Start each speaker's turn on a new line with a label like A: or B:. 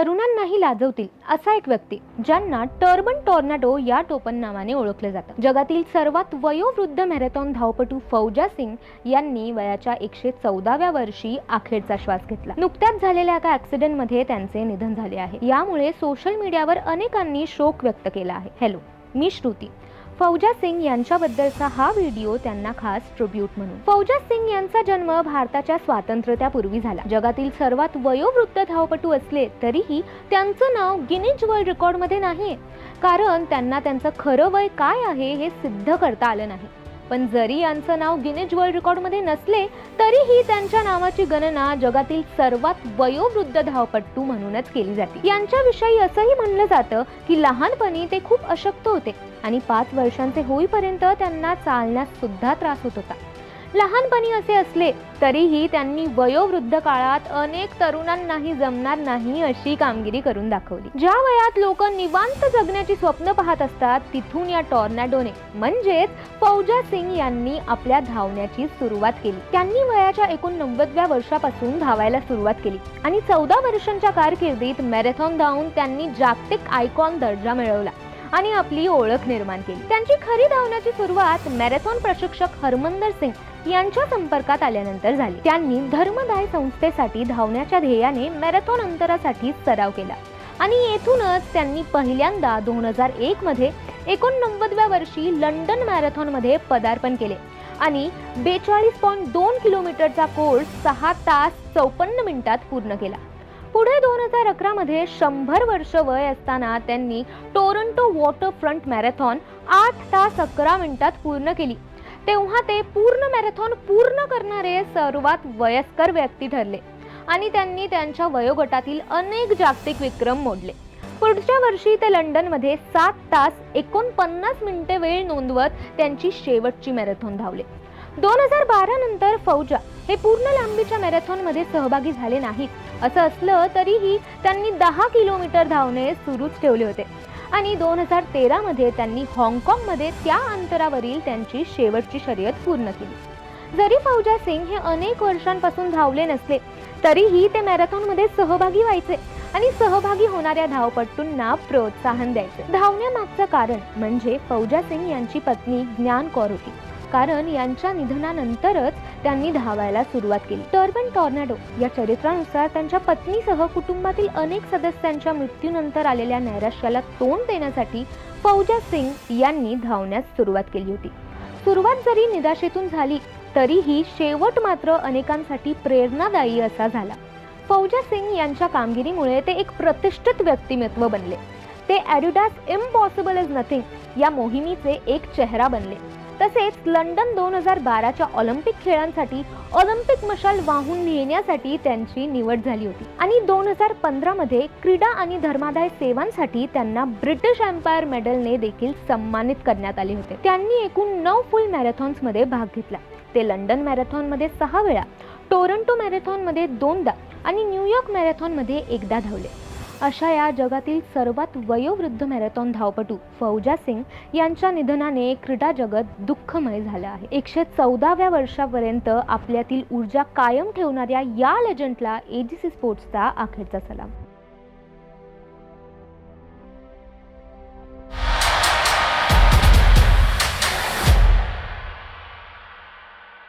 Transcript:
A: तरुणांनाही लाजवतील असा एक व्यक्ती ज्यांना टर्बन टॉर्नाडो या टोपण नावाने ओळखलं जातं. जगातील सर्वात वयोवृद्ध मॅरेथॉन धावपटू फौजा सिंग यांनी वयाच्या एकशे चौदाव्या वर्षी अखेरचा श्वास घेतला. नुकत्याच झालेल्या एका ऍक्सिडेंटमध्ये त्यांचे निधन झाले आहे. यामुळे सोशल मीडियावर अनेकांनी शोक व्यक्त केला आहे. हॅलो मी श्रुती. फौजा सिंग यांच्याबद्दलचा हा व्हिडिओ त्यांना खास ट्रिब्यूट म्हणून. फौजा सिंग यांचा जन्म भारताच्या स्वातंत्र्यापूर्वी झाला. जगातील सर्वात वयोवृद्ध धावपटू असले तरीही त्यांचं नाव गिनीज वर्ल्ड रेकॉर्डमध्ये नाही कारण त्यांना त्यांचं खरं वय काय आहे हे सिद्ध करता आलं नाही. पण जरी यांचं नाव गिनेज वर्ल्ड रेकॉर्डमध्ये नसले तरीही त्यांच्या नावाची गणना जगातील सर्वात वयोवृद्ध धावपट्टू म्हणूनच केली जाते. यांच्याविषयी असंही म्हणलं जातं की लहानपणी ते खूप अशक्त होते आणि पाच वर्षांचे होईपर्यंत त्यांना चालण्यास सुद्धा त्रास होत होता. लहानपणी असे असले तरीही त्यांनी वयोवृद्ध काळात अनेक तरुणांनाही जमणार नाही अशी कामगिरी करून दाखवली. ज्या वयात लोक निवांत जगण्याची स्वप्न पाहत असतात तिथून या टॉर्नॅडोने म्हणजेच फौजा सिंग यांनी आपल्या धावण्याची सुरुवात केली. त्यांनी वयाच्या एकोणनव्वदव्या वर्षापासून धावायला सुरुवात केली आणि चौदा वर्षांच्या कारकिर्दीत मॅरेथॉन धावून त्यांनी जागतिक आयकॉन दर्जा मिळवला. आणि आपली ओळख निर्माण केली. त्यांची खरी धावण्याची सुरुवात मॅरेथॉन प्रशिक्षक हरमंदर सिंग यांच्या संपर्कात आल्यानंतर झाली. त्यांनी धर्मदाय संस्थेसाठी धावण्याच्या ध्येयाने मॅरेथॉन अंतरासाठी सराव केला. आणि येथूनच त्यांनी पहिल्यांदा दोन हजार एक मध्ये एकोणनव्वदव्या वर्षी लंडन मॅरेथॉनमध्ये पदार्पण केले. आणि बेचाळीस पॉईंट दोन किलोमीटरचा कोर्स सहा तास चौपन्न मिनिटात पूर्ण केला. पुढे दोन हजार अकरा मध्ये शंभर वर्ष वय असताना त्यांनी टोरंटो वॉटरफ्रंट मॅरेथॉन आठ तास अकरा मिनिटात पूर्ण केली. तेव्हा ते पूर्ण मॅरेथॉन पूर्ण करणारे सर्वात वयस्कर व्यक्ती ठरले आणि त्यांनी त्यांच्या वयोगटातील अनेक जागतिक विक्रम मोडले. पुढच्या वर्षी ते लंडनमध्ये सात तास एकोणपन्नास मिनिटे वेळ नोंदवत त्यांची शेवटची मॅरेथॉन धावले. दोन हजार बारा नंतर फौजा हे पूर्ण लांबीच्या मॅरेथॉनमध्ये सहभागी झाले नाहीत. असं असलं तरीही त्यांनी दहा किलोमीटर धावणे सुरूच ठेवले होते. आणि दोन हजार तेरामध्ये त्यांनी हाँगकाँगमध्ये त्या अंतरावरील त्यांची शेवटची शर्यत पूर्ण केली. जरी फौजा सिंग हे अनेक वर्षांपासून धावले नसले तरीही ते मॅरेथॉनमध्ये सहभागी व्हायचे आणि सहभागी होणाऱ्या धावपटूंना प्रोत्साहन द्यायचे. धावण्यामागचं कारण म्हणजे फौजा सिंग यांची पत्नी ज्ञान कौर होती. कारण यांच्या निधनानंतरच त्यांनी धावायला सुरुवात केली. टर्बन टॉर्नॅडो या चरित्रानुसार त्यांच्या पत्नीसह कुटुंबातील अनेक सदस्यांच्या मृत्यूनंतर आलेल्या नैराश्याला तोंड देण्यासाठी फौजा सिंग यांनी धावण्यास सुरुवात केली होती. सुरुवात जरी निराशेतून झाली तरीही शेवट मात्र अनेकांसाठी प्रेरणादायी असा झाला. फौजा सिंग यांच्या कामगिरीमुळे ते एक प्रतिष्ठित व्यक्तिमत्व बनले. ते ॲडिडास इम्पॉसिबल इज नथिंग या मोहिमेचे एक चेहरा बनले. तसेच लंडन दोन हजार बाराच्या ऑलिम्पिक खेळांसाठी ऑलिम्पिक मशाल वाहून नेण्यासाठी त्यांची निवड झाली होती. आणि दोन हजार पंधरामध्ये क्रीडा आणि धर्मादाय सेवांसाठी त्यांना ब्रिटिश एम्पायर मेडलने देखील सन्मानित करण्यात आले होते. त्यांनी एकूण नऊ फुल मॅरेथॉन्समध्ये भाग घेतला. ते लंडन मॅरेथॉनमध्ये सहा वेळा टोरंटो मॅरेथॉनमध्ये दोनदा आणि न्यूयॉर्क मॅरेथॉनमध्ये एकदा धावले. अशा या जगातील सर्वात वयोवृद्ध मॅरेथॉन धावपटू फौजा सिंग यांच्या निधनाने क्रीडा जगत दुःखमय झालं आहे. एकशे चौदाव्या वर्षापर्यंत आपल्यातील ऊर्जा कायम ठेवणाऱ्या या लेजंडला एजीसी स्पोर्ट्सचा अखेरचा सलाम.